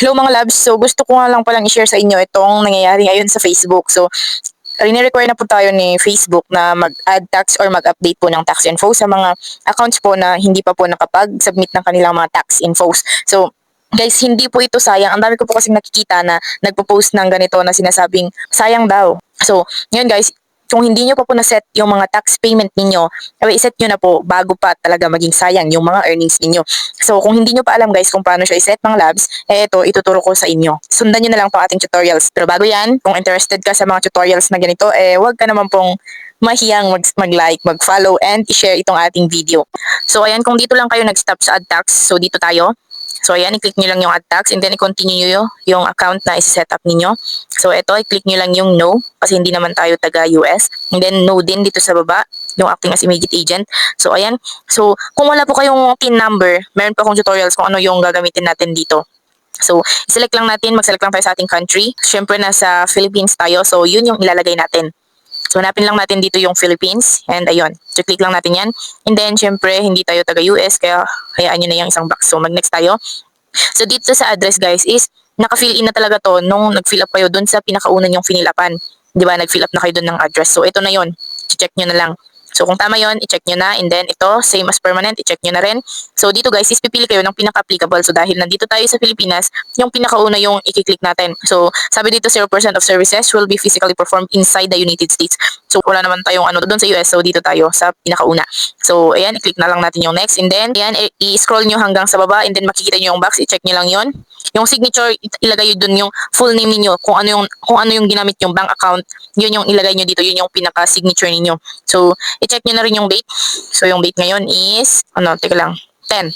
Hello mga labs, so gusto ko nga lang palang i-share sa inyo itong nangyayari ngayon sa Facebook. So, rini-require na po tayo ni Facebook na mag-add tax or mag-update po ng tax info sa mga accounts po na hindi pa po nakapag-submit ng kanilang mga tax infos. So, guys, hindi po ito sayang. Ang dami ko po kasing nakikita na nagpo-post ng ganito na sinasabing sayang daw. So, ngayon guys, kung hindi nyo pa po na-set yung mga tax payment ninyo, ay iset nyo na po bago pa talaga maging sayang yung mga earnings ninyo. So, kung hindi nyo pa alam guys kung paano siya iset mga labs, eh ito, ituturo ko sa inyo. Sundan nyo na lang po ating tutorials. Pero bago yan, kung interested ka sa mga tutorials na ganito, eh wag ka naman pong mahiyang mag- mag-like, mag-follow, and i-share itong ating video. So, ayan, kung dito lang kayo nag-stop sa ad tax, so dito tayo. So, ayan, i-click nyo lang yung add tax and then i-continue nyo yung account na isi-set up ninyo. So, ito, i-click nyo lang yung no kasi hindi naman tayo taga-US. And then, no din dito sa baba, yung acting as immediate agent. So, ayan. So, kung wala po kayong PIN number, meron pa akong tutorials kung ano yung gagamitin natin dito. So, select lang natin, mag-select lang tayo sa ating country. Siyempre, nasa Philippines tayo. So, yun yung ilalagay natin. So, hanapin lang natin dito yung Philippines. And ayun, so click lang natin yan. And then, syempre, hindi tayo taga-US, kaya hayaan nyo na yung isang box. So, mag-next tayo. So, dito sa address, guys, is naka-fill in na talaga to nung nag-fill up kayo dun sa pinakauna yung finilapan. Di ba? Nag-fill up na kayo dun ng address. So, ito na yon check nyo na lang. So, kung tama yon i-check nyo na. And then, ito, same as permanent, i-check nyo na rin. So, dito guys, is pipili kayo ng pinaka-applicable. So, dahil nandito tayo sa Pilipinas, yung pinakauna yung i-click natin. So, sabi dito, 0% of services will be physically performed inside the United States. So, wala naman tayong ano doon sa US. So, dito tayo sa pinakauna. So, ayan, i-click na lang natin yung next. And then, ayan, i-scroll nyo hanggang sa baba. And then, makikita nyo yung box. I-check nyo lang yon Yung signature, ilagay nyo dun yung full name niyo Kung ano yung, kung ano yung ginamit yung bank account, yun yung ilagay nyo dito. Yun yung pinaka-signature ninyo. So, i-check nyo na rin yung date. So, yung date ngayon is, ano, teka lang, 10.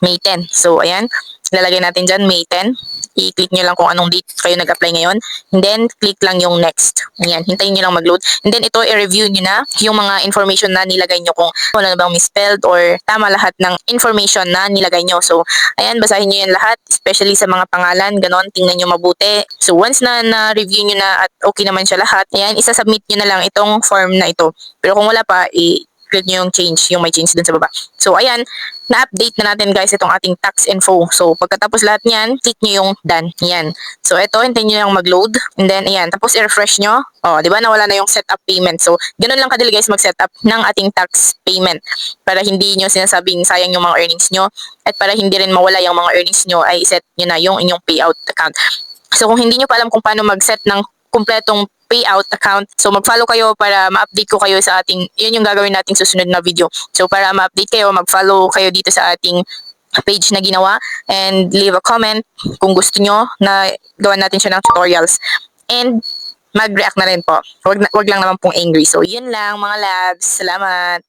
May 10. So, ayan. Lalagay natin dyan, May 10. I-click nyo lang kung anong date kayo nag-apply ngayon. And then, click lang yung next. Ayan, hintayin nyo lang mag-load. And then, ito, i-review nyo na yung mga information na nilagay nyo kung wala na bang misspelled or tama lahat ng information na nilagay nyo. So, ayan, basahin nyo yan lahat, especially sa mga pangalan, ganon, tingnan nyo mabuti. So, once na na-review nyo na at okay naman siya lahat, ayan, isa-submit nyo na lang itong form na ito. Pero kung wala pa, i- click nyo yung change, yung may change dun sa baba. So, ayan, na-update na natin guys itong ating tax info. So, pagkatapos lahat niyan, click nyo yung done. Yan. So, ito, hintayin nyo lang mag-load. And then, ayan, tapos i-refresh nyo. O, di ba, nawala na yung setup payment. So, ganun lang kadali guys mag-setup ng ating tax payment para hindi nyo sinasabing sayang yung mga earnings nyo at para hindi rin mawala yung mga earnings nyo ay set nyo na yung inyong payout account. So, kung hindi nyo pa alam kung paano mag-set ng kumpletong payout account. So, mag-follow kayo para ma-update ko kayo sa ating, yun yung gagawin nating susunod na video. So, para ma-update kayo, mag-follow kayo dito sa ating page na ginawa and leave a comment kung gusto nyo na gawan natin siya ng tutorials. And mag-react na rin po. Wag, na, wag lang naman pong angry. So, yun lang mga labs. Salamat!